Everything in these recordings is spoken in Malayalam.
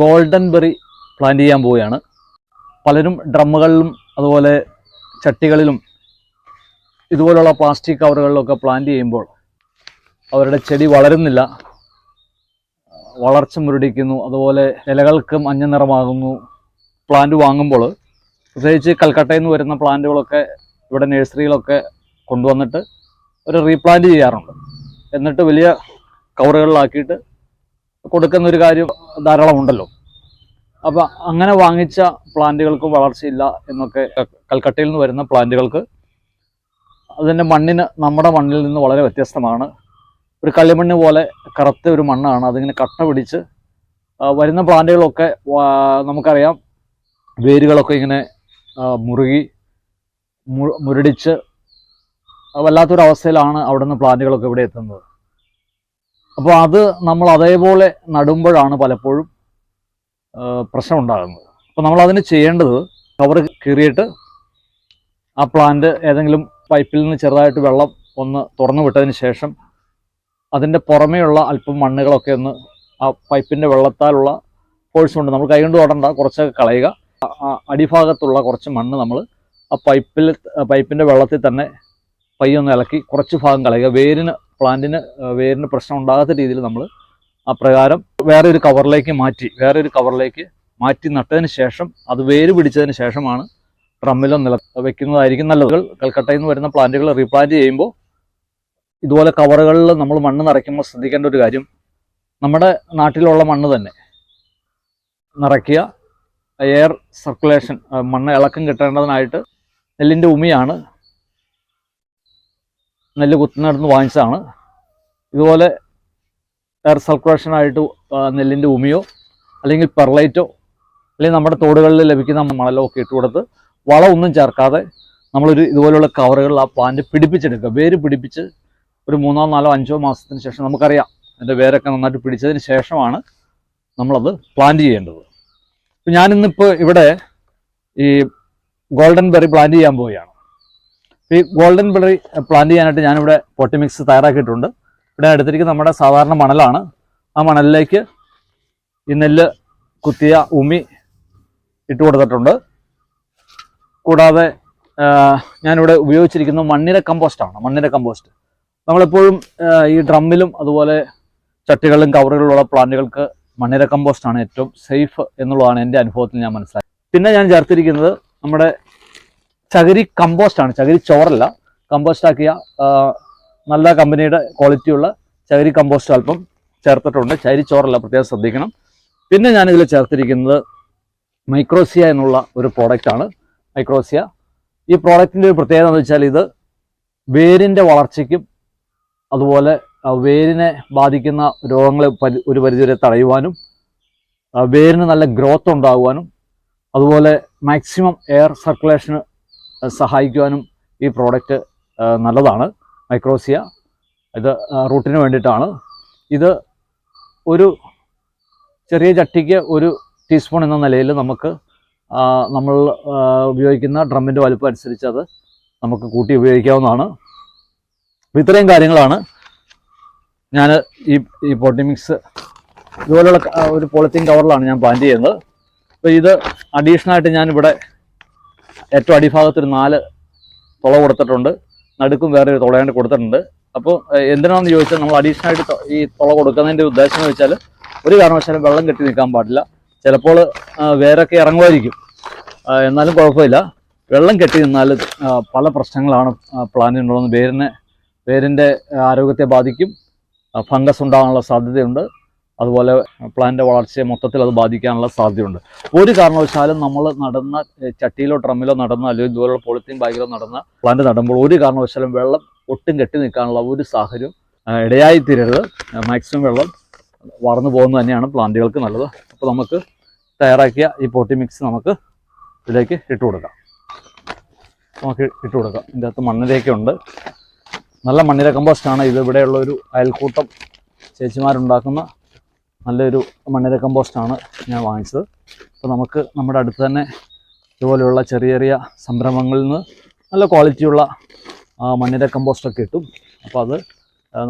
ഗോൾഡൻ ബെറി പ്ലാന്റ് ചെയ്യാൻ പോവുകയാണ്. പലരും ഡ്രമ്മുകളിലും അതുപോലെ ചട്ടികളിലും ഇതുപോലുള്ള പ്ലാസ്റ്റിക് കവറുകളിലൊക്കെ പ്ലാന്റ് ചെയ്യുമ്പോൾ അവരുടെ ചെടി വളരുന്നില്ല. വളർച്ച മുരടിക്കുന്നു. അതുപോലെ ഇലകൾക്ക് മഞ്ഞ നിറമാകുന്നു. പ്ലാന്റ് വാങ്ങുമ്പോൾ പ്രത്യേകിച്ച് കൽക്കട്ടയിൽ നിന്ന് വരുന്ന പ്ലാന്റുകളൊക്കെ ഇവിടെ നഴ്സറികളൊക്കെ കൊണ്ടുവന്നിട്ട് ഒരു റീപ്ലാന്റ് ചെയ്യാറുണ്ട്. എന്നിട്ട് വലിയ കവറുകളിലാക്കിയിട്ട് കൊടുക്കുന്ന ഒരു കാര്യം ധാരാളം ഉണ്ടല്ലോ അപ്പം അങ്ങനെ വാങ്ങിച്ച പ്ലാന്റുകൾക്ക് വളർച്ചയില്ല എന്നൊക്കെ കൽക്കട്ടയിൽ നിന്ന് വരുന്ന പ്ലാന്റുകൾക്ക് അതിന്റെ മണ്ണിന് നമ്മുടെ മണ്ണിൽ നിന്ന് വളരെ വ്യത്യസ്തമാണ്. ഒരു കളിമണ്ണ് പോലെ കറുത്ത ഒരു മണ്ണാണ് അതിങ്ങനെ കട്ട പിടിച്ച് വരുന്ന പ്ലാന്റുകളൊക്കെ നമുക്കറിയാം വേരുകളൊക്കെ ഇങ്ങനെ മുറുകി മുരടിച്ച് വല്ലാത്തൊരവസ്ഥയിലാണ് അവിടുന്ന് പ്ലാന്റുകളൊക്കെ ഇവിടെ എത്തുന്നത്. അപ്പോൾ അത് നമ്മൾ അതേപോലെ നടുമ്പോഴാണ് പലപ്പോഴും പ്രശ്നം ഉണ്ടാകുന്നത്. അപ്പോൾ നമ്മൾ അതിന് ചെയ്യേണ്ടത് കവർ കീറിയിട്ട് ആ പ്ലാന്റ് ഏതെങ്കിലും പൈപ്പിൽ നിന്ന് ചെറുതായിട്ട് വെള്ളം ഒന്ന് തുറന്നു വിട്ടതിന് ശേഷം അതിന്റെ പുറമേയുള്ള അല്പം മണ്ണുകളൊക്കെ ഒന്ന് ആ പൈപ്പിന്റെ വെള്ളത്താലുള്ള ഫോഴ്സ് കൊണ്ട് നമ്മൾ കൈകൊണ്ട് തൊടണ്ട കുറച്ചൊക്കെ കളയുക. അടിഭാഗത്തുള്ള കുറച്ച് മണ്ണ് നമ്മൾ ആ പൈപ്പിൽ പൈപ്പിന്റെ വെള്ളത്തിൽ തന്നെ പയ്യൊന്ന് ഇളക്കി കുറച്ച് ഭാഗം കളയുക. വേരിന് പ്ലാന്റിന് വേരിന് പ്രശ്നം ഉണ്ടാകാത്ത രീതിയിൽ നമ്മൾ അപ്രകാരം വേറെ ഒരു കവറിലേക്ക് മാറ്റി വേറെ ഒരു കവറിലേക്ക് മാറ്റി നട്ടതിന് ശേഷം അത് വേര് പിടിച്ചതിന് ശേഷമാണ് ഡ്രമ്മിലോ നില വെക്കുന്നതായിരിക്കും നല്ലത്. കൽക്കട്ടയിൽ നിന്ന് വരുന്ന പ്ലാന്റുകൾ റീപ്ലാന്റ് ചെയ്യുമ്പോൾ ഇതുപോലെ കവറുകളിൽ നമ്മൾ മണ്ണ് നിറയ്ക്കുമ്പോൾ ശ്രദ്ധിക്കേണ്ട ഒരു കാര്യം നമ്മുടെ നാട്ടിലുള്ള മണ്ണ് തന്നെ നിറയ്ക്കുക എയർ സർക്കുലേഷൻ മണ്ണ് ഇളക്കം കിട്ടേണ്ടതിനായിട്ട് നെല്ലിന്റെ ഉമിയാണ് നെല്ല് കുത്തുന്നിടത്ത് വാങ്ങിച്ചതാണ്. ഇതുപോലെ എയർ സർക്കുലേഷനായിട്ട് നെല്ലിന്റെ ഉമിയോ അല്ലെങ്കിൽ പെർലൈറ്റോ അല്ലെങ്കിൽ നമ്മുടെ തോടുകളിൽ ലഭിക്കുന്ന മണലോ ഒക്കെ ഇട്ട് കൊടുത്ത് വളമൊന്നും ചേർക്കാതെ നമ്മളൊരു ഇതുപോലെയുള്ള കവറുകളിൽ ആ പ്ലാന്റ് പിടിപ്പിച്ചെടുക്കുക. വേര് പിടിപ്പിച്ച് ഒരു മൂന്നോ നാലോ അഞ്ചോ മാസത്തിന് ശേഷം നമുക്കറിയാം. അതിന്റെ വേരൊക്കെ നന്നായിട്ട് പിടിച്ചതിന് ശേഷമാണ് നമ്മളത് പ്ലാന്റ് ചെയ്യേണ്ടത്. ഞാനിന്നിപ്പോൾ ഇവിടെ ഈ ഗോൾഡൻ ബെറി പ്ലാന്റ് ചെയ്യാൻ പോവുകയാണ്. ഈ ഗോൾഡൻ ബെറി പ്ലാന്റ് ചെയ്യാനായിട്ട് ഞാനിവിടെ പൊട്ടി മിക്സ് തയ്യാറാക്കിയിട്ടുണ്ട്. ഇവിടെ എടുത്തിരിക്കുന്ന നമ്മുടെ സാധാരണ മണലാണ്. ആ മണലിലേക്ക് ഈ നെല്ല് കുത്തിയ ഉമി ഇട്ട് കൊടുത്തിട്ടുണ്ട്. കൂടാതെ ഞാനിവിടെ ഉപയോഗിച്ചിരിക്കുന്നത് മണ്ണിര കമ്പോസ്റ്റാണ് മണ്ണിര കമ്പോസ്റ്റ് നമ്മളെപ്പോഴും ഈ ഡ്രമ്മിലും അതുപോലെ ചട്ടികളിലും കവറുകളിലുള്ള പ്ലാന്റുകൾക്ക് മണ്ണിര കമ്പോസ്റ്റാണ് ഏറ്റവും സേഫ് എന്നുള്ളതാണ് എന്റെ അനുഭവത്തിൽ ഞാൻ മനസ്സിലാക്കി പിന്നെ ഞാൻ ചേർത്തിരിക്കുന്നത് നമ്മുടെ ചകിരി കമ്പോസ്റ്റ് ആണ്. ചകിരി ചോറല്ല. കമ്പോസ്റ്റ് ആക്കിയ നല്ല കമ്പനിയുടെ ക്വാളിറ്റിയുള്ള ചകിരി കമ്പോസ്റ്റ് അല്പം ചേർത്തിട്ടുണ്ട്. ചകിരി ചോറല്ല പ്രത്യേകം ശ്രദ്ധിക്കണം. പിന്നെ ഞാനിതിൽ ചേർത്തിരിക്കുന്നത് മൈക്രോസിയ എന്നുള്ള ഒരു പ്രോഡക്റ്റാണ് മൈക്രോസിയ ഈ പ്രോഡക്റ്റിന്റെ ഒരു പ്രത്യേകത എന്ന് വെച്ചാൽ ഇത് വേരിന്റെ വളർച്ചയ്ക്കും അതുപോലെ വേരിനെ ബാധിക്കുന്ന രോഗങ്ങളെ ഒരു പരിധിവരെ തടയുവാനും വേരിന് നല്ല ഗ്രോത്ത് ഉണ്ടാകുവാനും അതുപോലെ മാക്സിമം എയർ സർക്കുലേഷന് സഹായിക്കുവാനും ഈ പ്രോഡക്റ്റ് നല്ലതാണ്. മൈക്രോസിയ ഇത് റൂട്ടിന് വേണ്ടിയിട്ടാണ്. ഇത് ഒരു ചെറിയ ചട്ടിക്ക് ഒരു ടീസ്പൂൺ എന്ന നിലയിൽ നമുക്ക് നമ്മൾ ഉപയോഗിക്കുന്ന ഡ്രമ്മിന്റെ വലുപ്പം അനുസരിച്ച് അത് നമുക്ക് കൂട്ടി ഉപയോഗിക്കാവുന്നതാണ്. ഇത്രയും കാര്യങ്ങളാണ്. ഞാൻ ഈ ഈ പോട്ടി മിക്സ് ഇതുപോലുള്ള ഒരു പോളിത്തീൻ കവറിലാണ് ഞാൻ പ്ലാന്റ് ചെയ്യുന്നത്. അപ്പോൾ ഇത് അഡീഷണലായിട്ട് ഞാനിവിടെ ഏറ്റവും അടിഭാഗത്ത് ഒരു നാല് തുള കൊടുത്തിട്ടുണ്ട്. നടുക്കും വേറെ ഒരു തുളയാണ്ട് കൊടുത്തിട്ടുണ്ട്. അപ്പോൾ എന്തിനാണെന്ന് ചോദിച്ചാൽ നമ്മൾ അഡീഷണൽ ആയിട്ട് ഈ തുള കൊടുക്കുന്നതിന്റെ ഉദ്ദേശം എന്ന് വെച്ചാൽ ഒരു കാരണവശാലും വെള്ളം കെട്ടി നിൽക്കാൻ പാടില്ല. ചിലപ്പോൾ വേരൊക്കെ ഇറങ്ങുമായിരിക്കും. എന്നാലും കുഴപ്പമില്ല. വെള്ളം കെട്ടി നിന്നാൽ പല പ്രശ്നങ്ങളാണ് പ്ലാന്റിനുള്ളത് വേരിനെ വേരിന്റെ ആരോഗ്യത്തെ ബാധിക്കും. ഫംഗസ് ഉണ്ടാകാനുള്ള സാധ്യതയുണ്ട്. അതുപോലെ പ്ലാന്റ് വളർച്ചയെ മൊത്തത്തിൽ അത് ബാധിക്കാനുള്ള സാധ്യതയുണ്ട്. ഒരു കാരണവശാലും നമ്മൾ നടന്ന ചട്ടിയിലോ ഡ്രമ്മിലോ നടന്ന അല്ലെങ്കിൽ ഇതുപോലുള്ള പോളിത്തീൻ ബാഗിലോ നടന്ന പ്ലാന്റ് നടുമ്പോൾ ഒരു കാരണവശാലും വെള്ളം ഒട്ടും കെട്ടി നിൽക്കാനുള്ള ഒരു സാഹചര്യം ഇടയായി തീരരുത് മാക്സിമം വെള്ളം വളർന്നു പോകുന്നത് തന്നെയാണ് പ്ലാന്റുകൾക്ക് നല്ലത്. അപ്പോൾ നമുക്ക് തയ്യാറാക്കിയ ഈ പോട്ടി മിക്സ് നമുക്ക് ഇതിലേക്ക് ഇട്ട് കൊടുക്കാം. നമുക്ക് ഇട്ട് കൊടുക്കാം. ഇതിന്റെ അകത്ത് മണ്ണിലേക്കുണ്ട് നല്ല മണ്ണിര കമ്പോസ്റ്റാണ് ഇത് ഇവിടെയുള്ള ഒരു അയൽക്കൂട്ടം ചേച്ചിമാരുണ്ടാക്കുന്ന നല്ലൊരു മണ്ണിര കമ്പോസ്റ്റാണ് ഞാൻ വാങ്ങിച്ചത്. അപ്പോൾ നമുക്ക് നമ്മുടെ അടുത്ത് തന്നെ ഇതുപോലെയുള്ള ചെറിയ ചെറിയ സംരംഭങ്ങളിൽ നിന്ന് നല്ല ക്വാളിറ്റിയുള്ള മണ്ണിര കമ്പോസ്റ്റൊക്കെ കിട്ടും. അപ്പോൾ അത്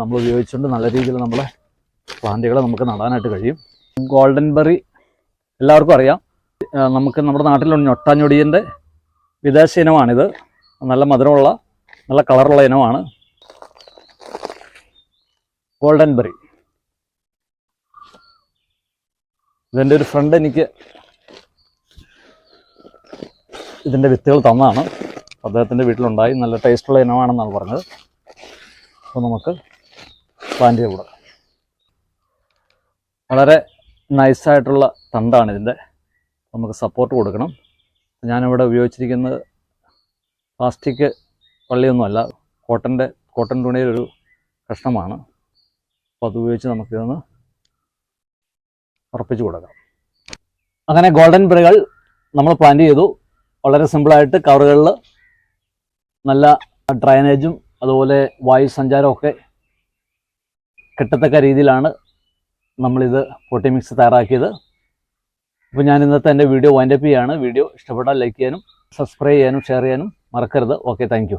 നമ്മൾ ഉപയോഗിച്ചുകൊണ്ട് നല്ല രീതിയിൽ നമ്മളെ പ്ലാന്റുകളെ നമുക്ക് നടാനായിട്ട് കഴിയും. ഗോൾഡൻ ബെറി എല്ലാവർക്കും അറിയാം. നമുക്ക് നമ്മുടെ നാട്ടിലുള്ള ഞൊട്ടാഞ്ഞൊടിയന്റെ വിദേശ ഇനമാണിത്. നല്ല മധുരമുള്ള നല്ല കളറുള്ള ഇനമാണ്. ഗോൾഡൻ ബെറി ഇതിന്റെ ഒരു ഫ്രണ്ട് എനിക്ക് ഇതിന്റെ വിത്തുകൾ തന്നതാണ് അദ്ദേഹത്തിന്റെ വീട്ടിലുണ്ടായി. നല്ല ടേസ്റ്റുള്ള ഇനമാണെന്നാണ് പറഞ്ഞത്. അപ്പോൾ നമുക്ക് പ്ലാന്റ് ചെയ്ത് കൊടുക്കാം. വളരെ നൈസായിട്ടുള്ള തണ്ടാണ് ഇതിന്റെ നമുക്ക് സപ്പോർട്ട് കൊടുക്കണം. ഞാനിവിടെ ഉപയോഗിച്ചിരിക്കുന്നത് പ്ലാസ്റ്റിക് വള്ളിയൊന്നുമല്ല കോട്ടന്റെ കോട്ടൺ തുണിയിലൊരു കഷ്ണമാണ്. അപ്പോൾ അത് ഉപയോഗിച്ച് നമുക്കിതൊന്ന് ഉറപ്പിച്ച് കൊടുക്കാം. അങ്ങനെ ഗോൾഡൻ ബെറികൾ നമ്മൾ പ്ലാന്റ് ചെയ്തു. വളരെ സിമ്പിളായിട്ട് കവറുകളിൽ നല്ല ഡ്രൈനേജും അതുപോലെ വായു സഞ്ചാരമൊക്കെ കിട്ടത്തക്ക രീതിയിലാണ് നമ്മളിത് പൊട്ടി മിക്സ് തയ്യാറാക്കിയത്. അപ്പോൾ ഞാൻ ഇന്നത്തെ എന്റെ വീഡിയോ വൈൻഡപ്പ് ചെയ്യാണ്. വീഡിയോ ഇഷ്ടപ്പെട്ടാൽ ലൈക്ക് ചെയ്യാനും സബ്സ്ക്രൈബ് ചെയ്യാനും ഷെയർ ചെയ്യാനും മറക്കരുത്. Okay thank